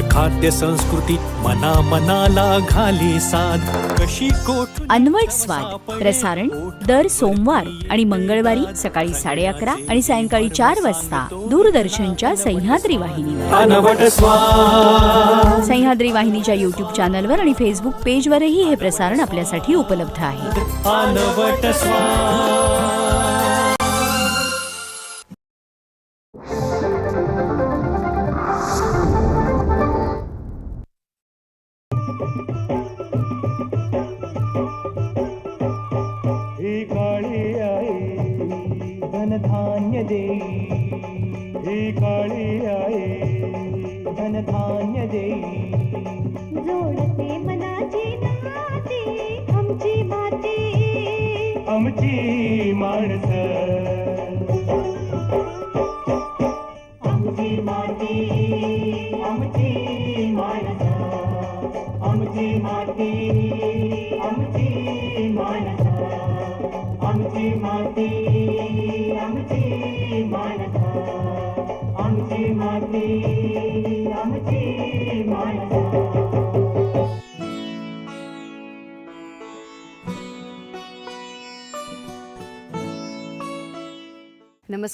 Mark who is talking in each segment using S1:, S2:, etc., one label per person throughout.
S1: खाद्य संस्कृती मना मनाला घाली साध. कशी कोठ
S2: अनवट स्वाद. प्रसारण दर सोमवार आणि मंगळवारी सकाळी साडे अकरा आणि सायंकाळी चार वाजता दूरदर्शनच्या सह्याद्री वाहिनीवर.
S1: अनवट स्वाद
S2: सह्याद्री वाहिनीच्या युट्यूब चॅनलवर आणि फेसबुक पेजवरही हे प्रसारण आपल्यासाठी उपलब्ध आहे.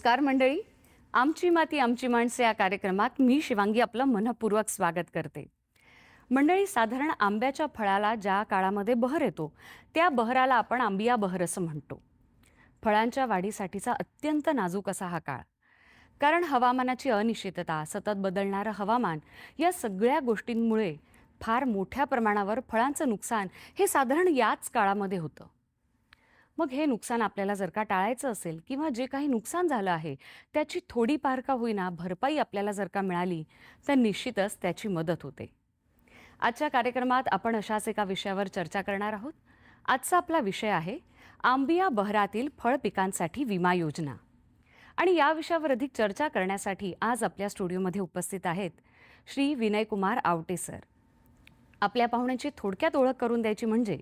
S3: नमस्कार मंडळी. आमची माती आमची माणसे या कार्यक्रमात मी शिवांगी आपलं मनपूर्वक स्वागत करते. मंडळी साधारण आंब्याच्या फळाला ज्या काळामध्ये बहर येतो त्या बहराला आपण आंबिया बहर असं म्हणतो. फळांच्या वाढीसाठीचा अत्यंत नाजूक असा हा काळ. कारण हवामानाची अनिश्चितता सतत बदलणारं हवामान या सगळ्या गोष्टींमुळे फार मोठ्या प्रमाणावर फळांचं नुकसान हे साधारण याच काळामध्ये होतं. मग हे नुकसान आपल्याला जर का टाळायचं असेल किंवा जे काही नुकसान झालं आहे त्याची थोडीफार का होईना भरपाई आपल्याला जर का मिळाली तर निश्चितच त्याची मदत होते. आजच्या कार्यक्रमात आपण अशाच एका विषयावर चर्चा करणार आहोत. आजचा आपला विषय आहे आंबिया बहरातील फळ पिकांसाठी विमा योजना. आणि या विषयावर अधिक चर्चा करण्यासाठी आज आपल्या स्टुडिओमध्ये उपस्थित आहेत श्री विनयकुमार आवटे सर. आपल्या पाहुण्यांची थोडक्यात ओळख करून द्यायची म्हणजे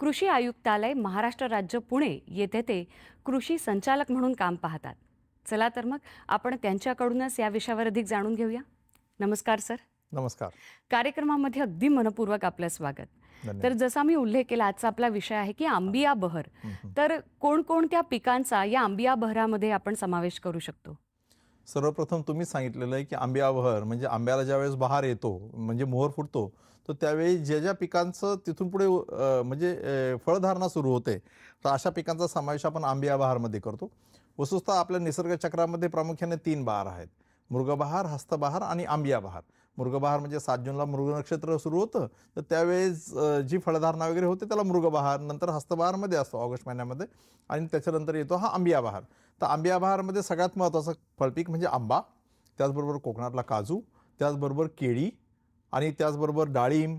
S3: कृषी आयुक्तालय महाराष्ट्र राज्य पुणे येथे ते कृषी संचालक म्हणून काम पाहतात. चला तर मग आपण त्यांच्याकडूनच या विषयावर अधिक जाणून घेऊया. नमस्कार सर.
S4: नमस्कार.
S3: कार्यक्रमामध्ये अगदी मनपूर्वक आपलं स्वागत. तर जसा मी उल्लेख केला आजचा आपला विषय आहे की आंबिया बहर. तर कोणकोणत्या पिकांचा या आंबिया बहरामध्ये आपण समावेश करू शकतो?
S4: सर्वप्रथम तुम्ही सांगितलेलं आहे की आंब्यावहर म्हणजे आंब्याला ज्यावेळेस बहार येतो म्हणजे मोहर फुटतो तर त्यावेळी ज्या ज्या पिकांचं तिथून पुढे म्हणजे फळधारणा सुरू होते तर अशा पिकांचा समावेश आपण आंबिया बहारमध्ये करतो. वस्तुतः आपल्या निसर्ग चक्रामध्ये प्रामुख्याने तीन बहार आहेत. मृगबहार हस्तबहार आणि आंबिया बहार मृगबहार म्हणजे सात जूनला मृग नक्षत्र सुरू होतं तर त्यावेळेस जी फळधारणा वगैरे होते त्याला मृगबहार नंतर हस्तबहारमध्ये असतो ऑगस्ट महिन्यामध्ये आणि त्याच्यानंतर येतो हा आंबिया बहार तर आंबिया बहारमध्ये सगळ्यात महत्त्वाचं फळपीक म्हणजे आंबा त्याचबरोबर कोकणातला काजू त्याचबरोबर केळी आणि त्याचबरोबर डाळिंब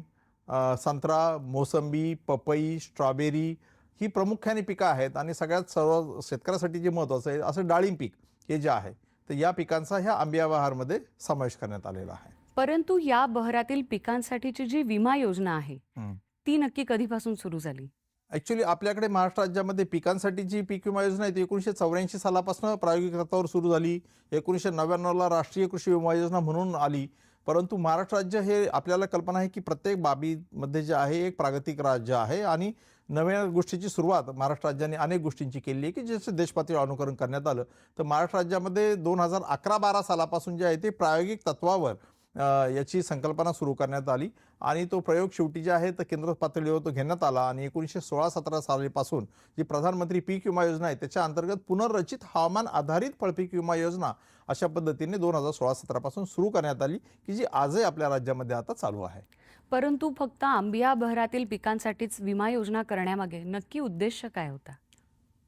S4: संत्रा मोसंबी पपई स्ट्रॉबेरी ही प्रामुख्याने पिकं आहेत आणि सगळ्यात सर्व शेतकऱ्यासाठी जे महत्त्वाचं आहे असं डाळिंब पीक हे जे आहे तर या पिकांचा ह्या आंबिया बहारमध्ये समावेश करण्यात आलेला आहे
S3: परंतु या बहरातील पिकांसाठीची जी विमा योजना आहे. ती नक्की कधीपासून सुरू झाली
S4: ॲक्च्युली आपल्याकडे महाराष्ट्र राज्यामध्ये पिकांसाठी जी पीक विमा योजना आहे ती एकोणीसशे चौऱ्याऐंशी सालापासून प्रायोगिक तत्वावर सुरू झाली. एकोणीसशे नव्याण्णवला राष्ट्रीय कृषी विमा योजना म्हणून आली. परंतु महाराष्ट्र राज्य हे आपल्याला कल्पना आहे की प्रत्येक बाबीमध्ये जे आहे एक प्रागतिक राज्य आहे आणि नव्या गोष्टीची सुरुवात महाराष्ट्र राज्याने अनेक गोष्टींची केली आहे की ज्याचं देशपातळीवर अनुकरण करण्यात आलं. तर महाराष्ट्र राज्यामध्ये दोन हजार अकरा बारा सालापासून जे आहे ते प्रायोगिक तत्वावर याची संकल्पना सुरू करण्यात आली. आणि तो प्रयोग शेवटी जे आहे तर केंद्र पातळीवर तो घेण्यात आला. आणि एकोणीसशे सोळा सतरा सालीपासून जी प्रधानमंत्री पीक विमा योजना आहे त्याच्या अंतर्गत पुनर्रचित हवामान आधारित फळपीक विमा योजना अशा पद्धतीने दोन हजार सोळा सतरापासून सुरू करण्यात आली की जी आजही आपल्या राज्यामध्ये आता चालू आहे.
S3: परंतु फक्त आंबिया बहरातील पिकांसाठीच विमा योजना करण्यामागे नक्की उद्देश काय होता?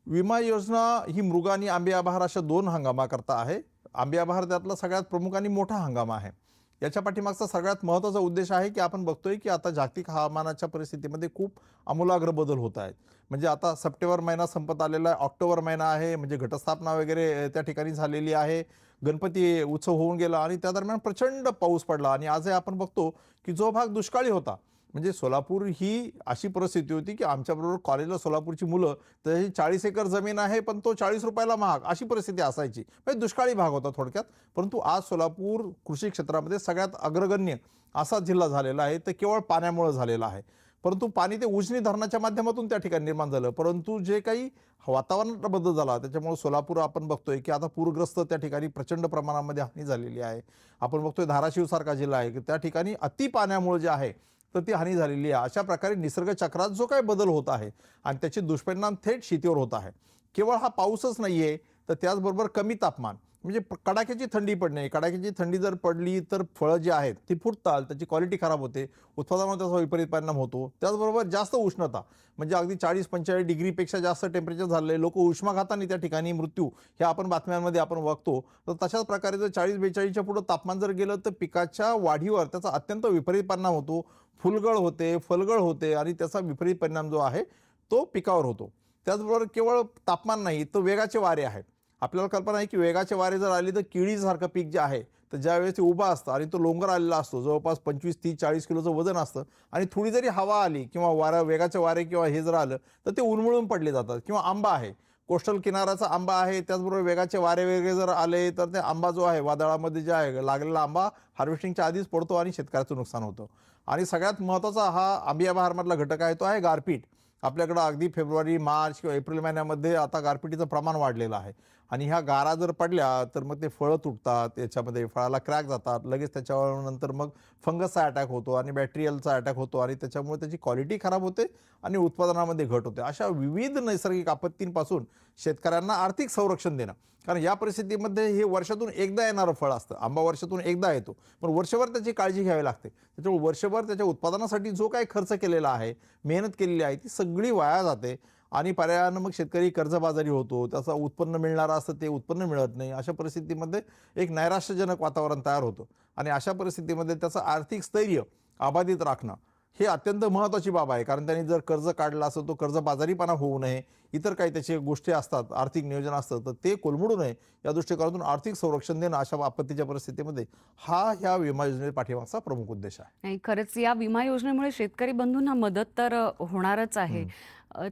S4: विमा योजना ही मृग आणि आंबिया बहार अशा दोन हंगामाकरता आहे. आंबिया बहार त्यातला सगळ्यात प्रमुख आणि मोठा हंगाम आहे. याच्या पाठीमागचा सगळ्यात महत्त्वाचा उद्देश आहे की आपण बघतोय की आता जागतिक हवामानाच्या परिस्थितीमध्ये खूप आमूलाग्र बदल होत आहेत. म्हणजे आता सप्टेंबर महिना संपत आलेला आहे ऑक्टोबर महिना आहे म्हणजे घटस्थापना वगैरे त्या ठिकाणी झालेली आहे. गणपती उत्सव होऊन गेला आणि त्या दरम्यान प्रचंड पाऊस पडला आणि आजही आपण बघतो की जो भाग दुष्काळी होता म्हणजे सोलापूर ही अशी परिस्थिती होती की आमच्याबरोबर कॉलेजला सोलापूरची मुलं तर चाळीस एकर जमीन आहे पण तो चाळीस रुपयाला महाग. अशी परिस्थिती असायची. म्हणजे दुष्काळी भाग होता थोडक्यात. परंतु आज सोलापूर कृषी क्षेत्रामध्ये सगळ्यात अग्रगण्य असा जिल्हा झालेला आहे. तर केवळ पाण्यामुळे झालेला आहे. परंतु पाणी ते उजनी धरणाच्या माध्यमातून त्या ठिकाणी निर्माण झालं. परंतु जे काही वातावरणात बदल झाला त्याच्यामुळे सोलापूर आपण बघतोय की आता पूरग्रस्त त्या ठिकाणी प्रचंड प्रमाणामध्ये हानी झालेली आहे. आपण बघतोय धाराशिवसारखा जिल्हा आहे की त्या ठिकाणी अति पाण्यामुळे जे आहे तर ती हानी झालेली आहे. अशा प्रकारे निसर्ग चक्रात जो काही बदल होत आहे आणि त्याचे दुष्परिणाम थेट शेतीवर होत आहे. केवळ हा पाऊसच नाही आहे तर त्याचबरोबर कमी तापमान. म्हणजे कडाक्याची थंडी पडणे कडाक्याची थंडी जर पडली तर फळं जी आहेत ती फुटतात त्याची क्वालिटी खराब होते. उत्पादनावर त्याचा विपरीत परिणाम होतो. त्याचबरोबर जास्त उष्णता म्हणजे अगदी चाळीस पंचेचाळीस डिग्रीपेक्षा जास्त टेम्परेचर झाले लोक उष्माघाताने त्या ठिकाणी मृत्यू हे आपण बातम्यांमध्ये आपण बघतो. तर तशाच प्रकारे जर चाळीस बेचाळीसच्या पुढं तापमान जर गेलं तर पिकाच्या वाढीवर त्याचा अत्यंत विपरीत परिणाम होतो. फुलगळ होते फलगळ होते आणि त्याचा विपरीत परिणाम जो आहे तो पिकावर होतो. त्याचबरोबर केवळ तापमान नाही तर वेगाचे वारे आहेत. आपल्याला कल्पना आहे की वेगाचे वारे जर आले तर केळीसारखं पीक जे आहे तर ज्यावेळेस ते उभा असतं आणि तो लोंगर आलेला असतो जवळपास पंचवीस तीस चाळीस किलोचं वजन असतं आणि थोडी जरी हवा आली किंवा वारा वेगाचे वारे किंवा हे जर आलं तर ते उन्मळून पडले जातात किंवा आंबा आहे. कोस्टल किनाराचा आंबा आहे त्याचबरोबर वेगाचे वारे वगैरे जर आले तर ते आंबा जो आहे वादळामध्ये जे आहे लागलेला आंबा हार्वेस्टिंगच्या आधीच पडतो आणि शेतकऱ्याचं नुकसान होतं. आणि सगळ्यात महत्त्वाचा हा आंबिया बहारमधला घटक आहे तो आहे गारपीट. आपल्याकडं अगदी फेब्रुवारी मार्च किंवा एप्रिल महिन्यामध्ये आता गारपिटीचं प्रमाण वाढलेलं आहे. आणि ह्या गारा जर पडल्या तर मग ते फळं तुटतात याच्यामध्ये फळाला क्रॅक जातात. लगेच त्याच्यावर नंतर मग फंगसचा अटॅक होतो आणि बॅक्टेरियलचा अटॅक होतो आणि त्याच्यामुळे त्याची क्वालिटी खराब होते आणि उत्पादनामध्ये घट होते. अशा विविध नैसर्गिक आपत्तींपासून शेतकऱ्यांना आर्थिक संरक्षण देणं. कारण या परिस्थितीमध्ये हे वर्षातून एकदा येणारं फळ असतं. आंबा वर्षातून एकदा येतो. पण वर्षभर त्याची काळजी घ्यावी लागते. त्याच्यामुळे वर्षभर त्याच्या उत्पादनासाठी जो काही खर्च केलेला आहे मेहनत केलेली आहे ती सगळी वाया जाते. आणि पर्यायानं मग शेतकरी कर्जबाजारी होतो त्याचं उत्पन्न मिळणारं असतं ते उत्पन्न मिळत नाही. अशा परिस्थितीमध्ये एक नैराश्यजनक वातावरण तयार होतं. आणि अशा परिस्थितीमध्ये त्याचं आर्थिक स्थैर्य अबाधित राखणं हे अत्यंत महत्त्वाची बाब आहे. कारण त्यांनी जर कर्ज काढलं असं तो कर्ज बाजारीपणा होऊ नये. इतर काही त्याचे गोष्टी असतात आर्थिक नियोजन असतं तर ते कोलमडू नये. या दृष्टिकोनातून आर्थिक संरक्षण देणं अशा आपत्तीच्या परिस्थितीमध्ये हा ह्या विमा योजने पाठीमागचा प्रमुख उद्देश आहे.
S3: नाही खरंच या विमा योजनेमुळे शेतकरी बंधूंना मदत तर होणारच आहे.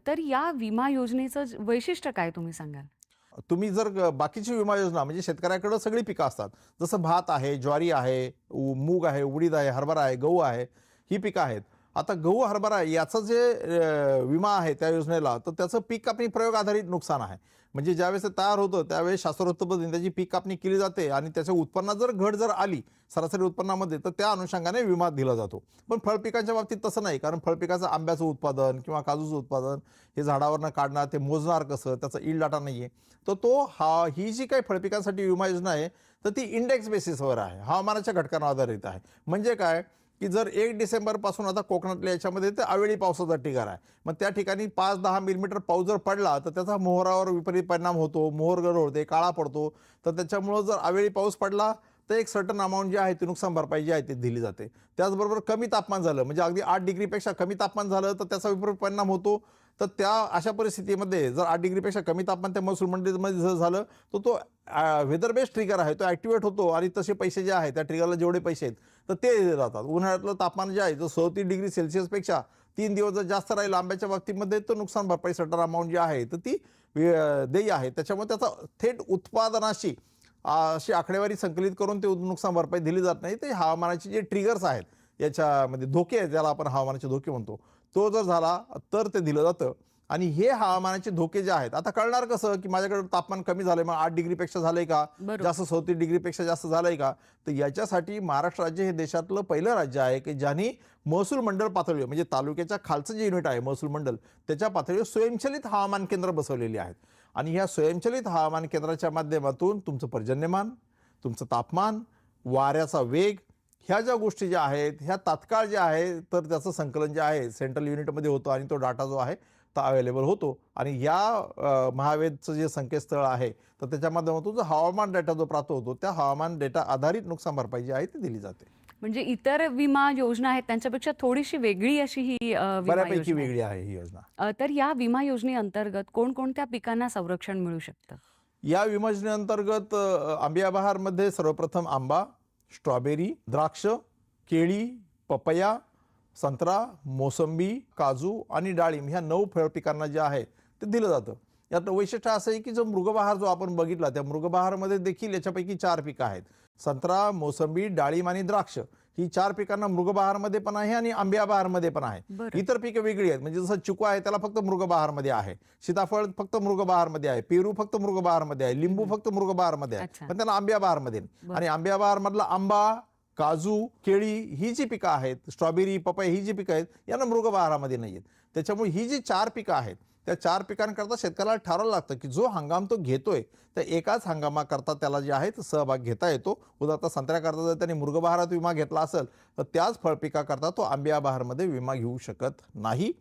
S3: तर या विमा योजनेचं वैशिष्ट्य काय तुम्ही सांगाल?
S4: तुम्ही जर बाकीची विमा योजना म्हणजे शेतकऱ्याकडं सगळी पिकं असतात. जसं भात आहे ज्वारी आहे मूग आहे उडीद आहे हरभरा आहे गहू आहे ही पिकं आहेत. आता गहू हरभरा याचं जे विमा आहे त्या योजनेला तर त्याचं पीक कापणी प्रयोग आधारित नुकसान आहे. म्हणजे ज्यावेळेस ते तयार होतं त्यावेळेस शास्त्रोक्त पद्धतीने त्याची पीक कापणी केली जाते आणि त्याच्या उत्पन्नात जर घट जर आली सरासरी उत्पन्नामध्ये तर त्या अनुषंगाने विमा दिला जातो. पण फळपिकांच्या बाबतीत तसं नाही कारण फळपिकाचं आंब्याचं उत्पादन किंवा काजूचं उत्पादन हे झाडावरनं काढणार ते मोजणार कसं त्याचा इल डाटा नाही आहे तर तो हा ही जी काही फळपिकांसाठी विमा योजना आहे तर ती इंडेक्स बेसिसवर आहे. हवामानाच्या घटकांवर आधारित आहे. म्हणजे काय? की जर एक डिसेंबरपासून आता कोकणातल्या याच्यामध्ये ते अवेळी पावसाचा ठिकाण आहे. मग त्या ठिकाणी पाच दहा मिलीमीटर पाऊस जर पडला तर त्याचा मोहरावर विपरीत परिणाम होतो मोहर गर होते काळा पडतो. तर त्याच्यामुळं जर अवेळी पाऊस पडला तर एक सर्टन अमाऊंट जी आहे ती नुकसान भरपाई जी आहे ती दिली जाते. त्याचबरोबर कमी तापमान झालं म्हणजे अगदी आठ डिग्रीपेक्षा कमी तापमान झालं तर त्याचा विपरीत परिणाम होतो. तर त्या अशा परिस्थितीमध्ये जर आठ डिग्रीपेक्षा कमी तापमान त्या महसूल मंडळीमध्ये जर झालं तर तो वेदर बेस्ड ट्रिगर आहे तो ॲक्टिवेट होतो आणि तसे पैसे जे आहेत त्या ट्रिगरला जेवढे पैसे आहेत तर ते दिले जातात. उन्हाळ्यातलं तापमान जे आहे जर सदतीस डिग्री सेल्सिअसपेक्षा तीन दिवस जर जास्त राहील आंब्याच्या बाबतीमध्ये तर नुकसान भरपाई सटर अमाऊंट जी आहे तर ती देय आहे. त्याच्यामुळे त्याचा थेट उत्पादनाशी अशी आकडेवारी संकलित करून ते नुकसान भरपाई दिली जात नाही. ते हवामानाचे जे ट्रिगर्स आहेत याच्यामध्ये धोके आहेत ज्याला आपण हवामानाचे धोके म्हणतो. तो जर झाला तर ते दिलं जातं. आणि हे हवामानाचे धोके जे आहेत आता कळणार कसं की माझ्याकडे तापमान कमी झालंय मग आठ डिग्रीपेक्षा झालंय का. जास्त सवतीस डिग्रीपेक्षा जास्त झालंय का? तर याच्यासाठी महाराष्ट्र राज्य हे देशातलं पहिलं राज्य आहे की ज्यांनी महसूल मंडळ पातळीवर म्हणजे तालुक्याच्या खालचं जे युनिट आहे महसूल मंडळ त्याच्या पातळीवर स्वयंचलित हवामान केंद्र बसवलेली आहेत. आणि ह्या स्वयंचलित हवामान केंद्राच्या माध्यमातून तुमचं पर्जन्यमान तुमचं तापमान वाऱ्याचा वेग ह्या ज्या गोष्टी ज्या आहेत ह्या तात्काळ ज्या आहे तर त्याचं संकलन जे आहे सेंट्रल युनिटमध्ये होतं आणि तो डाटा जो आहे तो अवेलेबल होतो. आणि या महावेदचं जे संकेतस्थळ आहे तर त्याच्या माध्यमातून जो हवामान डेटा जो प्राप्त होतो त्या हवामान डेटा आधारित नुकसान भरपाई जी आहे ती दिली जाते.
S3: म्हणजे इतर विमा योजना आहेत त्यांच्यापेक्षा थोडीशी वेगळी अशी ही
S4: बऱ्यापैकी. वेगळी आहे ही योजना.
S3: तर या विमा योजनेअंतर्गत कोणकोणत्या पिकांना संरक्षण मिळू शकतं?
S4: या विमा योजनेअंतर्गत अ, आंबिया बहारमध्ये सर्वप्रथम आंबा स्ट्रॉबेरी द्राक्ष केळी पपया संत्रा मोसंबी काजू आणि डाळिंब ह्या नऊ फळ पिकांना जे आहे ते दिलं जातं. यात वैशिष्ट्य असं आहे की जो मृगबहार जो आपण बघितला त्या मृगबहारमध्ये देखील याच्यापैकी चार पिकं आहेत. संत्रा मोसंबी डाळिंब आणि द्राक्ष. ही चार पिकांना मृगबहारमध्ये पण आहे आणि आंब्या बहारमध्ये पण आहे. इतर पिकं वेगळी आहेत. म्हणजे जसं चिकू आहे त्याला फक्त मृगबहारमध्ये आहे. सीताफळ फक्त मृगबहारमध्ये आहे. पेरू फक्त मृगबहारमध्ये आहे. लिंबू फक्त मृगबहारमध्ये आहे. पण त्याला आंब्या बहारमध्ये नाही. आणि आंब्या बहार मधला आंबा काजू केळी ही जी पिकं आहेत स्ट्रॉबेरी पपई ही जी पिकं आहेत यांना मृगबहारामध्ये नाही आहेत त्याच्यामुळे ही जी चार पिकं आहेत त्या चार पिकांकरता शेतकऱ्याला ठरवायला लागतं की जो हंगाम तो घेतोय तर एकाच हंगामाकरता त्याला जे आहे ते सहभाग घेता येतो. उदाहरणार्थ संत्र्याकरता जर त्यांनी मृगबहारात विमा घेतला असेल तर त्याच फळपिकाकरता तो आंबिया बहारमध्ये विमा घेऊ शकत नाही.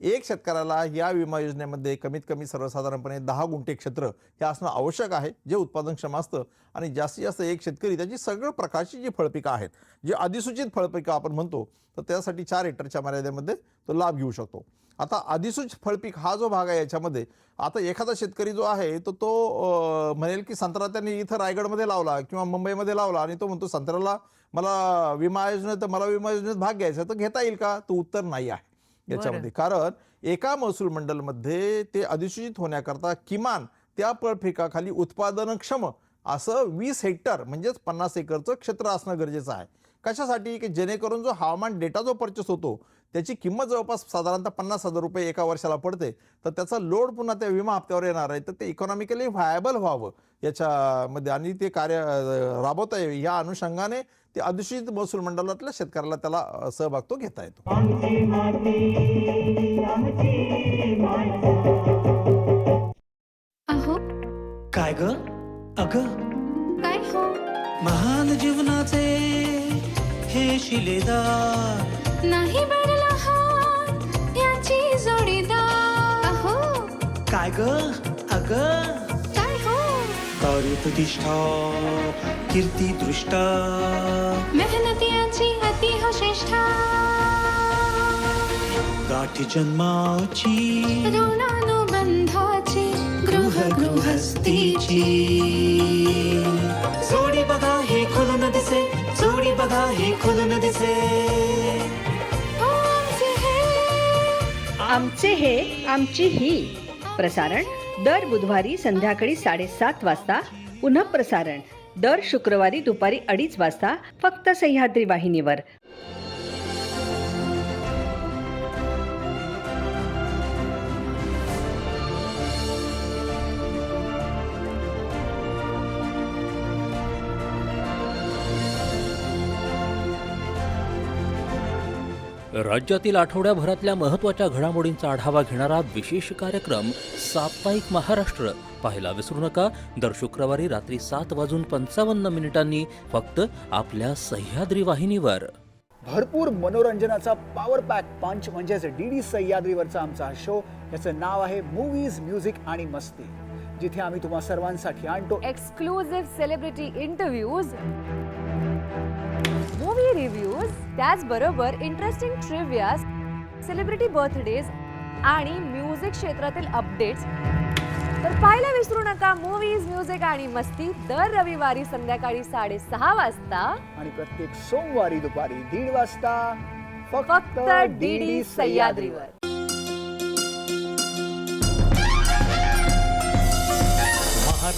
S4: एक शेतकऱ्याला या विमा योजनेमध्ये कमीत कमी सर्वसाधारणपणे दहा गुंठे क्षेत्र हे असणं आवश्यक आहे जे उत्पादनक्षम असतं. आणि जास्तीत जास्त एक शेतकरी त्याची सगळ्या प्रकारची जी फळपिकं आहेत जे अधिसूचित फळपिकं आपण म्हणतो तर त्यासाठी चार हेक्टरच्या मर्यादेमध्ये तो लाभ घेऊ शकतो. आता अधिसूचित फळपीक हा जो भाग आहे याच्यामध्ये आता एखादा शेतकरी जो आहे तो तो म्हणेल की संत्रा त्यांनी इथं रायगडमध्ये लावला किंवा मुंबईमध्ये लावला आणि तो म्हणतो संत्र्याला मला विमा योजनेत मला विमा योजनेत भाग घ्यायचा तर घेता येईल का? तो उत्तर नाही आहे याच्यामध्ये. कारण एका महसूल मंडलमध्ये ते अधिसूचित होण्याकरता किमान त्या फळपिकाखाली उत्पादनक्षम असं वीस हेक्टर म्हणजेच पन्नास एकरचं क्षेत्र असणं गरजेचं आहे. कशासाठी? की जेणेकरून जो हवामान डेटा जो परचेस होतो त्याची किंमत जवळपास साधारणतः पन्नास हजार रुपये एका वर्षाला पडते. तर त्याचा लोड पुन्हा त्या विमा हप्त्यावर येणार आहे. तर ते इकॉनॉमिकली व्हायबल व्हावं याच्यामध्ये. आणि ते कार्य राबवता यावे या अनुषंगाने ते अधिसूचित महसूल मंडळातल्या शेतकऱ्याला त्याला सहभाग तो घेता येतो.
S5: अहो.
S1: काय ग? अग.
S5: काय हो?
S1: महान जीवनाचे हे शिलेदार.
S5: नाही
S1: अग
S5: काय हो?
S1: कार्य प्रतिष्ठा कीर्ती दृष्टा
S5: मेहनतीची अति हो श्रेष्ठा.
S1: गाठी जन्माची
S5: ऋणानुबंधाची गृह
S1: गृहस्थीची जोडी बघा हे खुलून दिसे जोडी बघा हे खुलून दिसे.
S6: आमचे हे आमची ही. प्रसारण दर बुधवारी संध्याकाळी साडेसात वाजता पुन्हा प्रसारण दर शुक्रवारी दुपारी अडीच वाजता फक्त सह्याद्री वाहिनीवर.
S7: राज्यातील आठवड्याभरातल्या महत्त्वाच्या घडामोडींचा आढावा घेणारा विशेष कार्यक्रम साप्ताहिक महाराष्ट्र. पाहायला विसरू नका. दर शुक्रवारी रात्री सात वाजून पंचावन्न मिनिटांनी फक्त आपल्या सह्याद्री वाहिनीवर.
S8: भरपूर मनोरंजनाचा पॉवर पॅक पंच म्हणजेच डी डी सह्याद्रीवरचा आमचा हा शो याचं नाव आहे मूवीज म्युझिक आणि मस्ती जिथे आम्ही तुम्हा सर्वांसाठी आणतो
S3: exclusive celebrity interviews movie reviews त्याचबरोबर इंटरेस्टिंग ट्रिव्हियाज सेलिब्रिटी बर्थडेज आणि म्युझिक क्षेत्रातील अपडेट्स तर पाहायला विसरू नका मूवीज म्युझिक आणि मस्ती दर रविवारी संध्याकाळी साडेसहा वाजता.
S8: आणि प्रत्येक सोमवारी दुपारी दीड वाजता
S3: फक्त डी डी सह्याद्रीवर.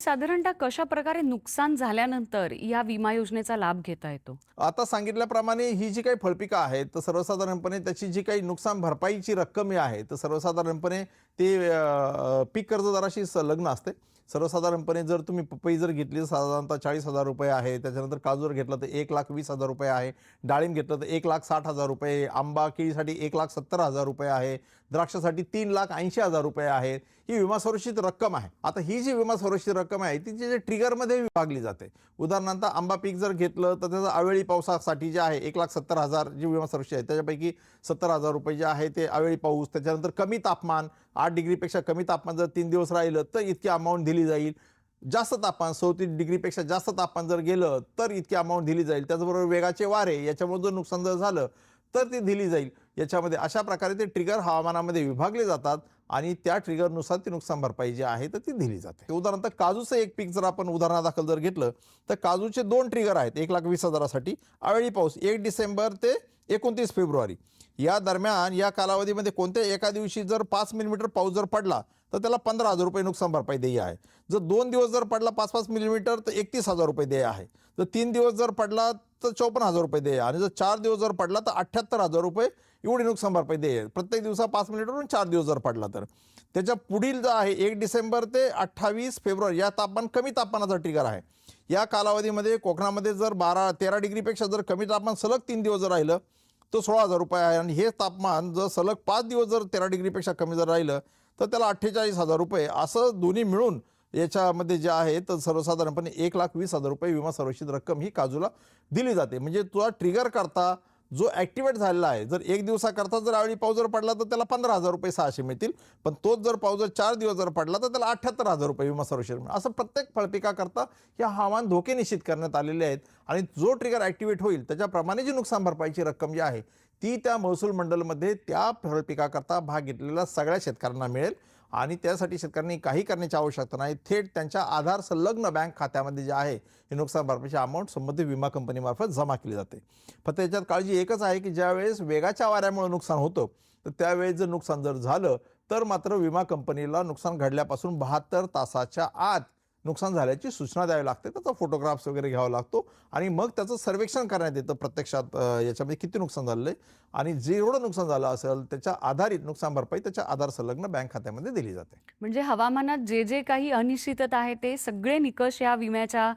S3: साधारणतः कशा प्रकारे नुकसान झाल्यानंतर या विमा योजनेचा लाभ घेता येतो?
S4: आता सांगितल्याप्रमाणे ही जी काही फळपिकं आहेत तर सर्वसाधारणपणे त्याची जी काही नुकसान भरपाईची रक्कम आहे तर सर्वसाधारणपणे ते पीक कर्जदाराशी संलग्न असते. सर्वसाधारणपणे जर तुम्ही पपई जर घेतली तर साधारणतः चाळीस हजार रुपये आहे. त्याच्यानंतर काजू जर घेतलं तर एक लाख वीस हजार रुपये आहे. डाळिंब घेतलं तर एक लाख साठ हजार रुपये आंबा केळीसाठी एक लाख सत्तर हजार रुपये आहे. द्राक्षासाठी तीन लाख ऐंशी हजार रुपये आहेत ही विमा संरक्षित रक्कम आहे. आता ही जी विमा संरक्षित रक्कम आहे ती जे ट्रिगरमध्ये विभागली जाते. उदाहरणार्थ आंबा पीक जर घेतलं तर त्याचं अवेळी पावसासाठी जे आहे एक लाख सत्तर हजार जी विमा संरक्षित आहे त्याच्यापैकी सत्तर हजार रुपये जे आहे ते अवेळी पाऊस त्याच्यानंतर कमी तापमान आठ डिग्रीपेक्षा कमी तापमान जर तीन दिवस राहिलं तर इतकी अमाऊंट दिली जाईल. जास्त तापमान चौतीस डिग्रीपेक्षा जास्त तापमान जर गेलं तर इतकी अमाऊंट दिली जाईल. त्याचबरोबर वेगाचे वारे याच्यामुळे जर नुकसान जर झालं तर ती दिली जाईल. याच्यामध्ये अशा प्रकारे ते ट्रिगर हवामानामध्ये विभागले जातात आणि त्या ट्रिगरनुसार ती नुकसान भरपाई जी आहे तर ती दिली जाते. उदाहरणार्थ काजूचं एक पीक जर आपण उदाहरणादाखल जर घेतलं तर काजूचे दोन ट्रिगर आहेत एक लाख वीस हजारासाठी अवेळी पाऊस एक डिसेंबर ते एकोणतीस फेब्रुवारी. या दरम्यान या कालावधीमध्ये कोणत्या एका दिवशी जर पाच मिलीमीटर पाऊस जर पडला तर त्याला पंधरा हजार रुपये नुकसान भरपाई देय आहे. जर दोन दिवस जर पडला पाच पाच मिलीमीटर तर एकतीस हजार रुपये देय आहे. जर तीन दिवस जर पडला तर चौपन्न हजार रुपये देय आणि जर चार दिवस जर पडला तर अठ्ठ्याहत्तर हजार रुपये एवढी नुकसान भरपाई देय प्रत्येक दिवसा पाच मिनिटवरून चार दिवस जर पडला तर. त्याच्या पुढील जो आहे एक डिसेंबर ते अठ्ठावीस फेब्रुवारी या तापमान कमी तापमानाचा ट्रिगर आहे. या कालावधीमध्ये कोकणामध्ये जर बारा तेरा डिग्रीपेक्षा जर कमी तापमान सलग तीन दिवस जर राहिलं तर सोळा हजार रुपये आहे. आणि हे तापमान जर सलग पाच दिवस जर तेरा डिग्रीपेक्षा कमी जर राहिलं तर त्याला अठ्ठेचाळीस हजार रुपये असं दोन्ही मिळून याच्यामध्ये जे आहे तर सर्वसाधारणपणे एक लाख वीस हजार रुपये विमा संरक्षित रक्कम ही काजूला दिली जाते. म्हणजे तुला ट्रिगर करता जो ॲक्टिवेट झालेला आहे जर एक दिवसाकरता जर आवडी पाऊस जर पडला तर त्याला पंधरा हजार रुपये सहाशे मिळतील. पण तोच जर पाऊस जर चार दिवस जर पडला तर त्याला अठ्ठ्याहत्तर हजार रुपये विमा संरक्षण मिळेल. असं प्रत्येक फळपिकाकरता हे हवामान धोके निश्चित करण्यात आलेले आहेत. आणि जो ट्रिगर ॲक्टिवेट होईल त्याच्याप्रमाणे जी नुकसान भरपाईची रक्कम जी आहे ती त्या महसूल मंडलमध्ये त्या फळपिकाकरता भाग घेतलेल्या सगळ्या शेतकऱ्यांना मिळेल. आणि त्यासाठी शेतकऱ्यांनी काही करण्याची आवश्यकता नाही. थेट त्यांच्या आधार संलग्न बँक खात्यामध्ये जे आहे हे नुकसान भरपाईची अमाऊंट संबंधित विमा कंपनीमार्फत जमा केली जाते. फक्त याच्यात काळजी एकच आहे की ज्यावेळेस वेगाच्या वाऱ्यामुळे नुकसान होतं तर त्यावेळेस जर नुकसान जर झालं तर मात्र विमा कंपनीला नुकसान घडल्यापासून बहात्तर तासाच्या आत नुकसान झाल्याची सूचना द्यावी लागते. त्याचा फोटोग्राफ्स वगैरे घ्यावा लागतो. आणि मग त्याचं सर्वेक्षण करण्यात येतं प्रत्यक्षात याच्यामध्ये किती नुकसान झालं आहे आणि जेवढं नुकसान झालं असेल त्याच्या आधारित नुकसान भरपाई त्याच्या आधार संलग्न बँक खात्यामध्ये दिली जाते.
S3: म्हणजे हवामानात जे जे काही अनिश्चितता आहे ते सगळे निकष या विम्याच्या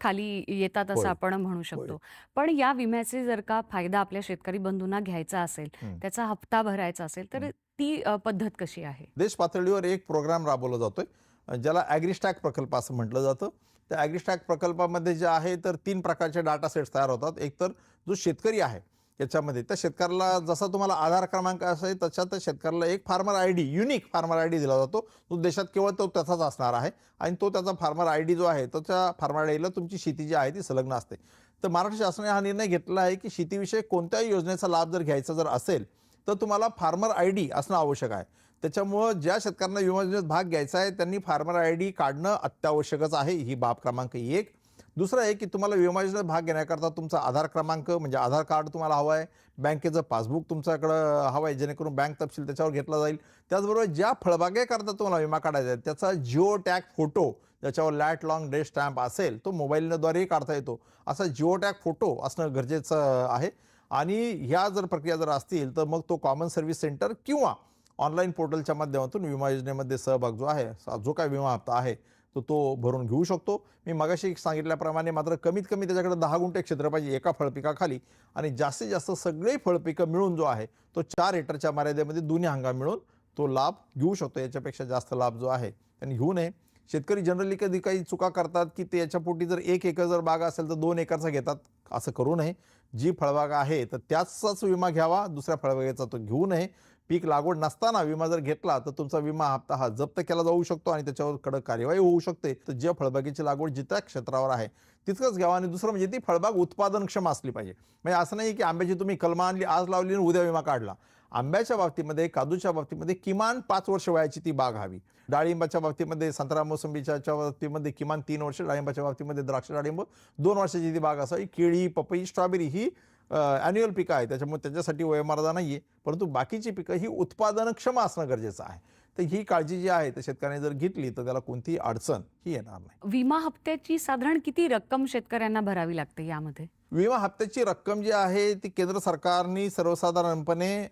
S3: खाली येतात असं. आपण म्हणू शकतो. पण या विम्याचे जर का फायदा आपल्या शेतकरी बंधूंना घ्यायचा असेल. त्याचा हप्ता भरायचा असेल तर ती पद्धत कशी आहे?
S4: देश पातळीवर एक प्रोग्राम राबवला जातोय. ज्याला ॲग्रिस्टॅक प्रकल्प असं म्हटलं जातं. त्या ॲग्रिस्टॅक प्रकल्पामध्ये जे आहे तर तीन प्रकारचे डाटा सेट्स तयार होतात. एक तर जो शेतकरी आहे याच्यामध्ये. त्या शेतकऱ्याला जसा तुम्हाला आधार क्रमांक असेल तशा त्या शेतकऱ्याला एक farmer I D unique farmer I D दिला जातो. तो देशात केवळ तो त्याचाच असणार आहे. आणि तो त्याचा फार्मर आय डी जो आहे तो त्या फार्मर आय डीला तुमची शेती जी आहे ती संलग्न असते. तर महाराष्ट्र शासनाने हा निर्णय घेतला आहे की शेतीविषयक कोणत्याही योजनेचा लाभ जर घ्यायचा जर असेल तर तुम्हाला फार्मर आय डी असणं आवश्यक आहे. त्याच्यामुळं ज्या शेतकऱ्यांना विमा योजनेत भाग घ्यायचा आहे त्यांनी फार्मर आय डी काढणं अत्यावश्यकच आहे ही बाब क्रमांक एक. दुसरं आहे की तुम्हाला विमा योजनेत भाग घेण्याकरता तुमचा आधार क्रमांक म्हणजे आधार कार्ड तुम्हाला हवं आहे बँकेचं पासबुक तुमच्याकडं हवं आहे जेणेकरून बँक तपशील त्याच्यावर घेतला जाईल. त्याचबरोबर ज्या फळबागेकरता तुम्हाला विमा काढायचा आहे त्याचा जिओ टॅग फोटो ज्याच्यावर लॅट लॉंग डे स्टॅम्प असेल तो मोबाईलद्वारेही काढता येतो. असा जिओ टॅग फोटो असणं गरजेचं आहे. आणि ह्या जर प्रक्रिया जर असतील तर मग तो कॉमन सर्व्हिस सेंटर किंवा ऑनलाईन पोर्टलच्या माध्यमातून विमा योजनेमध्ये सहभाग जो आहे जो काय विमा हप्ता आहे तो तो भरून घेऊ शकतो. मी मगाशी सांगितल्याप्रमाणे मात्र कमीत कमी त्याच्याकडे दहा गुंठे क्षेत्र पाहिजे एका फळपिकाखाली आणि जास्तीत जास्त सगळे फळपिकं मिळून जो आहे तो चार हेक्टरच्या मर्यादेमध्ये दोन्ही हंगाम मिळून तो लाभ घेऊ शकतो. याच्यापेक्षा जास्त लाभ जो आहे त्यांनी घेऊ नये. शेतकरी जनरली कधी काही चुका करतात की ते याच्या पोटी जर एक एकर जर बाग असेल तर दोन एकरचा घेतात असं करू नये. जी फळबाग आहे तर त्याचाच विमा घ्यावा दुसऱ्या फळबागेचा तो घेऊ नये. पीक लागवड नसताना विमा जर घेतला तर तुमचा विमा हप्ता हा जप्त केला जाऊ शकतो आणि त्याच्यावर कडक कार्यवाही होऊ शकते. तर ज्या फळबागेची लागवड जिथ्या क्षेत्रावर आहे तितकंच घ्यावं आणि दुसरं म्हणजे ती फळबाग उत्पादनक्षम असली पाहिजे. म्हणजे असं नाही की आंब्याची तुम्ही कलमा आणली आज लावली आणि उद्या विमा काढला. आंब्याच्या बाबतीमध्ये काजूच्या बाबतीमध्ये किमान पाच वर्ष वयाची ती बाग हवी. डाळिंबाच्या बाबतीमध्ये संत्रा मोसंबीच्या बाबतीमध्ये किमान तीन वर्ष डाळिंबाच्या बाबतीमध्ये द्राक्ष डाळिंब दोन वर्षाची ती बाग असावी. केळी पपई स्ट्रॉबेरी ही ॲन्युअल पिकं आहे. त्याच्यामुळे त्याच्यासाठी वयोमर्यादा नाही आहे परंतु बाकीची पिकं ही उत्पादनक्षम असणं गरजेचं आहे. तर ही काळजी जी आहे तर शेतकऱ्याने जर घेतली तर त्याला कोणतीही अडचण ही येणार नाही.
S3: विमा हप्त्याची साधारण किती रक्कम शेतकऱ्यांना भरावी लागते यामध्ये?
S4: विमा हप्त्याची रक्कम जी आहे ती केंद्र सरकारने सर्वसाधारणपणे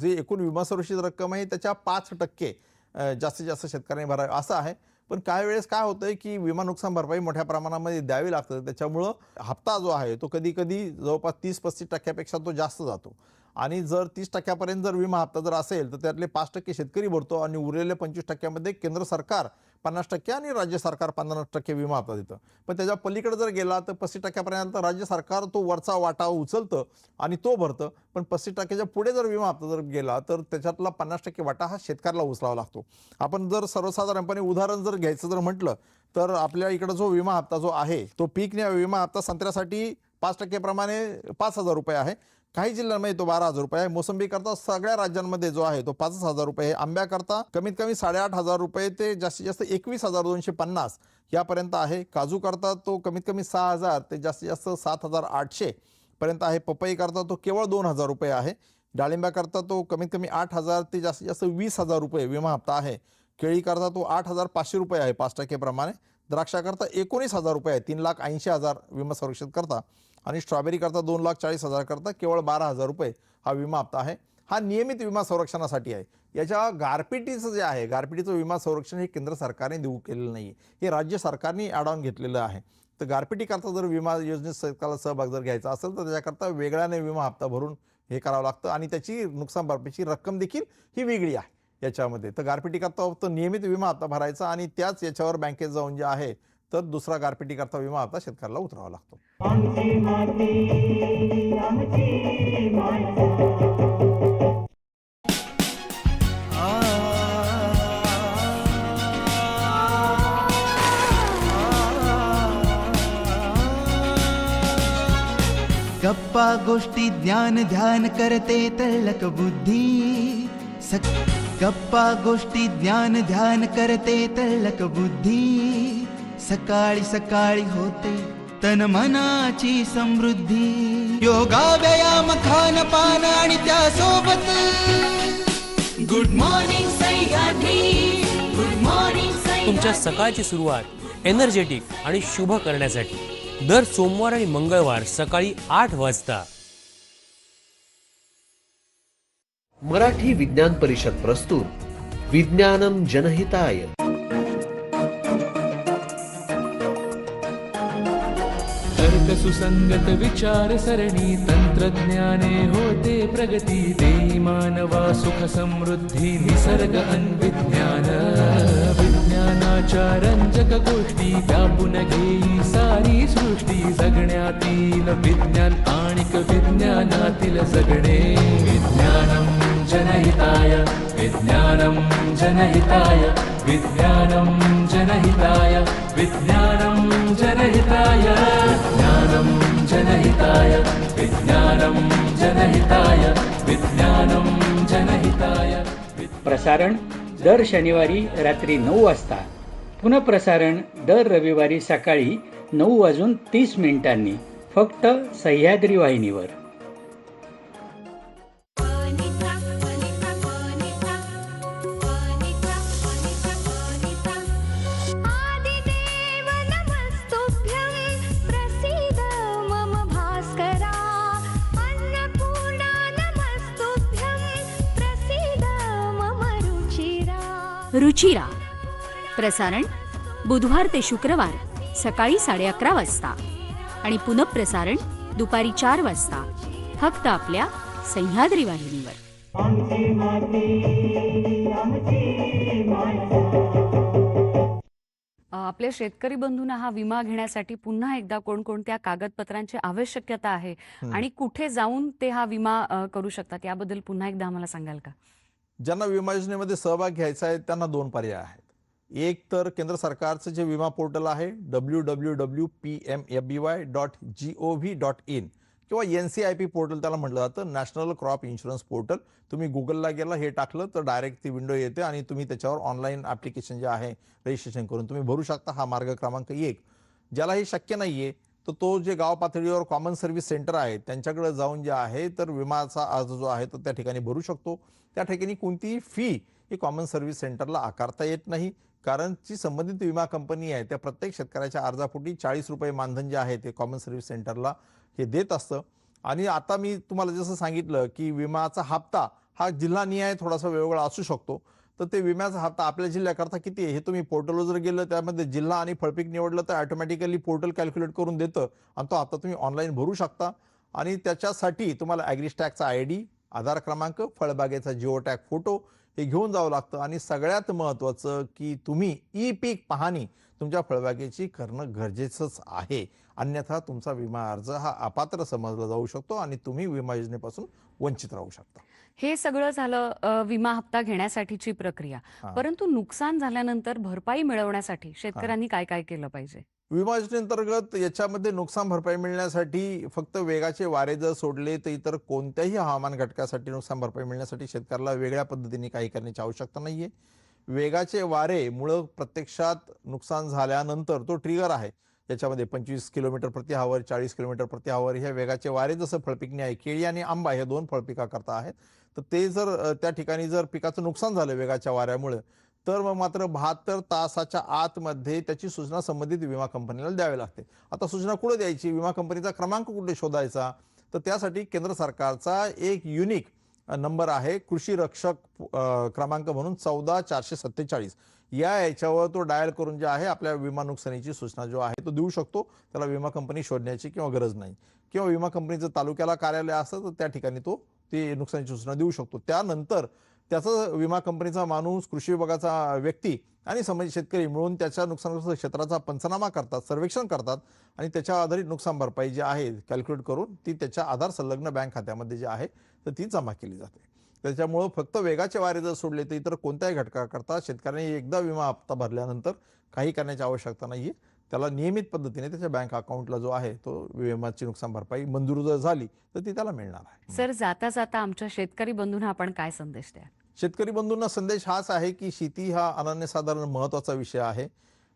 S4: जे एकूण विमा सुरक्षित रक्कम आहे त्याच्या पाच टक्के जास्तीत जास्त शेतकऱ्यांनी भरावी. असं आहे. पण काही वेळेस काय होतंय की विमा नुकसान भरपाई मोठ्या प्रमाणामध्ये द्यावी लागतं. त्याच्यामुळं हप्ता जो आहे तो कधी कधी जवळपास तीस पस्तीस टक्क्यापेक्षा तो जास्त जातो. आणि जर तीस टक्क्यापर्यंत जर विमा हप्ता जर असेल तर त्यातले पाच टक्के शेतकरी भरतो आणि उरलेल्या पंचवीस टक्क्यामध्ये केंद्र सरकार पन्नास टक्के आणि राज्य सरकार पन्नास टक्के विमा हप्ता देतं. पण त्याच्या पलीकडे जर गेला तर पस्तीस टक्क्यापर्यंत राज्य सरकार तो वरचा वाटा उचलतं आणि तो भरतं. पण पस्तीस टक्क्याच्या पुढे जर विमा हप्ता जर गेला तर त्याच्यातला पन्नास टक्के वाटा हा शेतकऱ्याला उचलावा लागतो. आपण जर सर्वसाधारणपणे उदाहरण जर घ्यायचं जर म्हटलं तर आपल्या इकडं जो विमा हप्ता जो आहे तो पीक विमा हप्ता संत्र्यासाठी पाच टक्केप्रमाणे पाच हजार रुपये आहे. काही जिल्ह्यांमध्ये तो बारा हजार रुपये आहे. मोसंबी करता सगळ्या राज्यांमध्ये जो आहे तो पाचच हजार रुपये आहे. आंब्याकरता कमीत कमी साडेआठ हजार रुपये ते जास्तीत जास्त एकवीस हजार दोनशे पन्नास यापर्यंत आहे. काजू करता तो कमीत कमी सहा हजार ते जास्तीत जास्त सात हजार आठशे पर्यंत आहे. पपई करता तो केवळ दोन हजार रुपये आहे. डाळिंब्याकरता तो कमीत कमी आठ हजार ते जास्तीत जास्त वीस हजार रुपये विमा हप्ता आहे. केळी करता तो आठ हजार पाचशे रुपये आहे. पाच टक्केप्रमाणे. द्राक्षाकरता एकोणीस हजार रुपये आहे. तीन लाख ऐंशी हजार विमा संरक्षित करता. आणि स्ट्रॉबेरी करता दोन लाख चाळीस हजार करता केवळ बारा हजार रुपये हा विमा हप्ता आहे. हा नियमित विमा संरक्षणासाठी आहे. याच्या गारपिटीचं जे आहे गारपिटीचं विमा संरक्षण हे केंद्र सरकारने देऊ केलेलं नाही हे राज्य सरकारने ॲडॉन घेतलेलं आहे. तर गारपिटीकरता जर विमा योजनेत सरकारला सहभाग जर घ्यायचा असेल तर त्याच्याकरता वेगळ्याने विमा हप्ता भरून हे करावं लागतं आणि त्याची नुकसान भरपाईची रक्कम देखील ही वेगळी आहे याच्यामध्ये. तर गारपिटीकरता फक्त नियमित विमा हप्ता भरायचा आणि त्याच याच्यावर बँकेत जाऊन जे आहे तर दुसरा गारपिटीकरता विमा आता शेतकऱ्याला उतरावा लागतो.
S9: गप्पा गोष्टी ज्ञान ध्यान करते तळक बुद्धी. सक गप्पा गोष्टी ज्ञान ध्यान करते तळक बुद्धी. सकाळी सकाळी होते तन मनाची समृद्धी. योगा व्यायाम खान पान आणि त्यासोबत. Good morning Sahyadri. Good morning
S10: तुमच्या सकाळची सुरुवात एनर्जेटिक आणि शुभ करण्यासाठी. दर सोमवार आणि मंगळवार सकाळी आठ वाजता.
S11: मराठी विज्ञान परिषद प्रस्तुत विज्ञानम जनहिताय.
S1: तर्क सुसंगत विचार सरणी तंत्रज्ञाने होते प्रगती देई मानवा सुख समृद्धी निसर्ग गोष्टी व्यापून घेई सारी सृष्टी जगण्यातील विज्ञान जनहिताय विज्ञानम जनहिताय विज्ञानम जनहिताय विज्ञानं जनहिताय। विज्ञानम जनहिताय। विज्ञानं जनहिताय। विज्ञानं जनहिताय।
S12: प्रसारण दर शनिवारी रात्री नऊ वाजता. पुनःप्रसारण दर रविवारी सकाळी नऊ वाजून तीस मिनिटांनी. फक्त सह्याद्री वाहिनीवर.
S5: रुचिरा.
S2: प्रसारण बुधवार ते शुक्रवार सकाळी साडे अकरा वाजता. आणि पुनःप्रसारण दुपारी चार वाजता. फक्त आपल्या सह्याद्री वाहिनीवर.
S3: आपल्या शेतकरी बंधूंना हा विमा घेण्यासाठी पुन्हा एकदा कोणकोणत्या कागदपत्रांची आवश्यकता आहे
S4: हं.
S3: आणि कुठे जाऊन ते हा विमा करू शकतात? याबद्दल पुन्हा एकदा आम्हाला सांगाल का?
S4: ज्यांना विमा योजनेमध्ये सहभाग घ्यायचा आहे त्यांना दोन पर्याय आहेत. एक तर केंद्र सरकारचं जे विमा पोर्टल आहे W W W P M F B Y dot G O V dot in किंवा N C I P portal त्याला म्हटलं जातं नॅशनल क्रॉप इन्शुरन्स पोर्टल तुम्ही गुगलला गेला हे टाकलं तर डायरेक्ट ती विंडो येते आणि तुम्ही त्याच्यावर ऑनलाईन ॲप्लिकेशन जे आहे रजिस्ट्रेशन करून तुम्ही भरू शकता. हा मार्ग क्रमांक एक. ज्याला हे शक्य नाही आहे तर तो जे गाव पातळीवर कॉमन सर्व्हिस सेंटर आहे त्यांच्याकडे जाऊन जे आहे तर विमाचा अर्ज जो आहे तो त्या ठिकाणी भरू शकतो. त्या ठिकाणी कोणतीही फी ही कॉमन सर्व्हिस सेंटरला आकारता येत नाही. कारण जी संबंधित विमा कंपनी आहे त्या प्रत्येक शेतकऱ्याच्या अर्जापोटी चाळीस रुपये मानधन जे आहे ते कॉमन सर्व्हिस सेंटरला हे देत असतं. आणि आता मी तुम्हाला जसं सांगितलं की विमाचा हप्ता हा जिल्हानिहाय थोडासा वेगवेगळा असू शकतो. तर ते विम्याचा हप्ता आपल्या जिल्ह्याकरता किती आहे हे तुम्ही पोर्टलवर जर गेलं त्यामध्ये जिल्हा आणि फळपीक निवडलं तर ऑटोमॅटिकली पोर्टल कॅल्क्युलेट करून देतं आणि तो आता तुम्ही ऑनलाईन भरू शकता. आणि त्याच्यासाठी तुम्हाला ॲग्रिस्टॅगचा आय डी आधार क्रमांक फळबागेचा जिओ टॅग फोटो हे घेऊन जावं लागतं. आणि सगळ्यात महत्त्वाचं की तुम्ही ई पीक पाहणी तुमच्या फळबागेची करणं गरजेचंच आहे. अन्यथा तुमचा विमा अर्ज हा अपात्र समजला जाऊ शकतो आणि तुम्ही विमा योजनेपासून वंचित राहू शकता.
S3: हे सगळं झालं विमा हप्ता घेण्यासाठीची प्रक्रिया. परंतु नुकसान झाल्यानंतर भरपाई मिळवण्यासाठी शेतकऱ्यांनी काय काय केलं पाहिजे?
S4: विमा योजनेअंतर्गत याच्यामध्ये नुकसान भरपाई मिळण्यासाठी फक्त वेगाचे वारे जर सोडले तर इतर कोणत्याही हवामान घटकासाठी नुकसान भरपाई मिळण्यासाठी शेतकऱ्याला वेगळ्या पद्धतीने काही करण्याची आवश्यकता नाहीये. वेगाचे वारे मुळं प्रत्यक्षात नुकसान झाल्यानंतर तो ट्रिगर आहे. त्याच्यामध्ये पंचवीस किलोमीटर प्रति हावर चाळीस किलोमीटर प्रति हावर हे वेगाचे वारे जसं फळपिकणी आहे केळी आणि आंबा हे दोन फळपिकाकरता आहेत. तर ते जर त्या ठिकाणी जर पिकाचं नुकसान झालं वेगाच्या वाऱ्यामुळे तर मग मात्र बहात्तर तासाच्या आतमध्ये त्याची सूचना संबंधित विमा कंपनीला द्यावी लागते. आता सूचना कुठे द्यायची? विमा कंपनीचा क्रमांक कुठे शोधायचा? तर त्यासाठी केंद्र सरकारचा एक युनिक नंबर आहे. कृषी रक्षक क्रमांक म्हणून चौदा चारशे सत्तेचाळीस. या याच्यावर तो डायल करून जे आहे आपल्या विमा नुकसानीची सूचना जो आहे तो देऊ शकतो. त्याला विमा कंपनी शोधण्याची किंवा गरज नाही. किंवा विमा कंपनीचं तालुक्याला कार्यालय असतं तर त्या ठिकाणी तो ते नुकसानीची सूचना देऊ शकतो. त्यानंतर त्याचा विमा कंपनीचा माणूस कृषी विभागाचा व्यक्ती आणि संबंधित शेतकरी मिळून त्याच्या नुकसानग्रस्त क्षेत्राचा पंचनामा करतात सर्वेक्षण करतात आणि त्याच्या आधारित नुकसान भरपाई जी आहे कॅल्क्युलेट करून ती त्याच्या आधार संलग्न बँक खात्यामध्ये जी आहे तर ती जमा केली जाते. त्याच्यामुळं फक्त वेगाचे वारे जर सोडले तर इतर कोणत्याही घटकाकरता शेतकऱ्यांनी एकदा विमा हप्ता भरल्यानंतर काही करण्याची आवश्यकता नाही त्याला नियमित पद्धतीने त्याच्या बँक अकाउंटला जो आहे तो विम्याची नुकसान भरपाई मंजूर जर झाली तर ती त्याला मिळणार आहे.
S3: सर जाता जाता आमच्या शेतकरी बंधूंना आपण काय संदेश द्या
S4: शेतकरी बंधूंना संदेश हाच आहे की शेती हा अनन्यसाधारण महत्त्वाचा विषय आहे.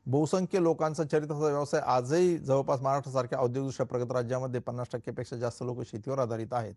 S4: बहुसंख्य लोकांचा चरित्राचा व्यवसाय आजही जवळपास महाराष्ट्रासारख्या औद्योगिकदृष्ट्या प्रगत राज्यामध्ये पन्नास टक्केपेक्षा जास्त लोक शेतीवर आधारित आहेत.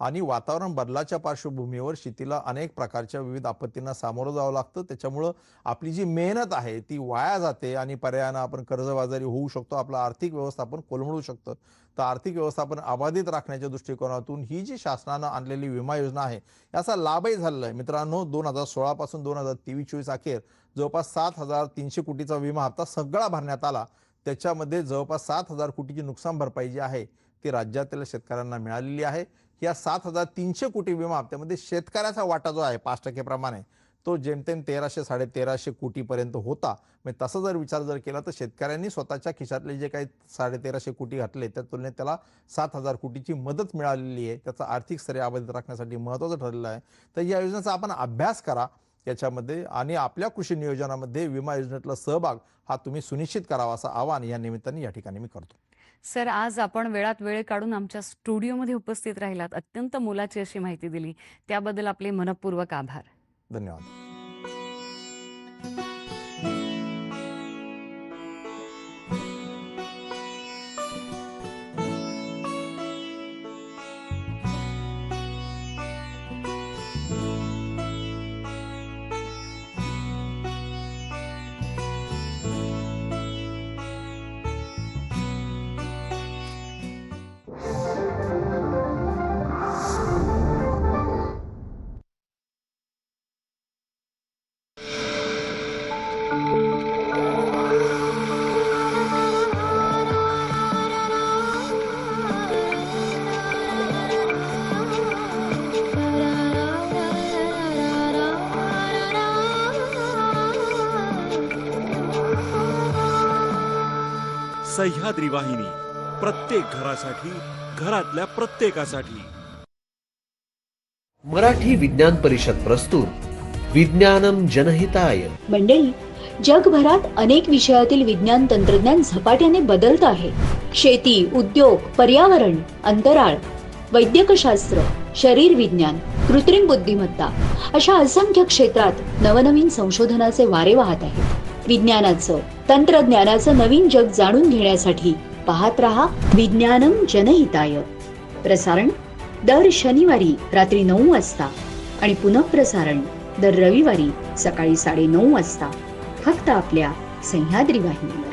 S4: आणि वातावरण बदलाच्या पार्श्वभूमीवर शेतीला अनेक प्रकारच्या विविध आपत्तींना सामोरं जावं लागतं. त्याच्यामुळं आपली जी मेहनत आहे ती वाया जाते आणि पर्यायानं आपण कर्जबाजारी होऊ शकतो. आपलं आर्थिक व्यवस्थापन कोलमडू शकतं. तर आर्थिक व्यवस्थापन अबाधित राखण्याच्या दृष्टिकोनातून ही जी शासनानं आणलेली विमा योजना आहे याचा लाभही झालेला आहे. मित्रांनो दोन हजार सोळापासून दोन हजार तेवीस चोवीस अखेर जवळपास सात हजार तीनशे कोटीचा विमा हप्ता सगळा भरण्यात आला. त्याच्यामध्ये जवळपास सात हजार कोटीची नुकसान भरपाई जी आहे ती राज्यातील शेतकऱ्यांना मिळालेली आहे. या सात हजार तीनशे कोटी विमा हप्त्यामध्ये शेतकऱ्याचा वाटा जो आहे पाच टक्केप्रमाणे तो जेमतेम तेराशे साडे तेराशे कोटीपर्यंत होता. म्हणजे तसा जर विचार जर केला तर शेतकऱ्यांनी स्वतःच्या खिशातले जे काही साडे तेराशे कोटी घातले त्या तुलनेत त्याला सात हजार कोटीची मदत मिळालेली आहे. त्याचा आर्थिक स्तरे अबाधित राखण्यासाठी महत्त्वाचं ठरलेलं आहे. तर या योजनेचा आपण अभ्यास करा. याच्यामध्ये आणि आपल्या कृषी नियोजनामध्ये विमा योजनेतला सहभाग हा तुम्ही सुनिश्चित करावा असं आवाहन या निमित्ताने या ठिकाणी मी करतो.
S3: सर आज आपण वेळात वेळ काढून आमच्या स्टुडिओमध्ये उपस्थित राहिलात. अत्यंत मोलाची अशी माहिती दिली. त्याबद्दल आपले मनपूर्वक आभार.
S4: धन्यवाद.
S13: सह्याद्री वाहिनी प्रत्येक घरासाठी घरातल्या प्रत्येकासाठी.
S11: मराठी विज्ञान परिषद प्रस्तुत. विज्ञानम जनहिताय.
S2: मंडळी जगभरात अनेक विषयातील विज्ञान तंत्रज्ञान झपाट्याने बदलत आहे. शेती उद्योग पर्यावरण अंतराळ वैद्यकशास्त्र शरीर विज्ञान कृत्रिम बुद्धिमत्ता अशा असंख्य क्षेत्रात नवनवीन संशोधनाचे वारे वाहत आहेत. विज्ञानाचं तंत्रज्ञानाचं नवीन जग जाणून घेण्यासाठी पाहत रहा विज्ञानम जनहिताय. प्रसारण दर शनिवारी रात्री नऊ वाजता आणि पुनःप्रसारण दर रविवारी सकाळी साडे नऊ वाजता. फक्त आपल्या सह्याद्री वाहिनीवर.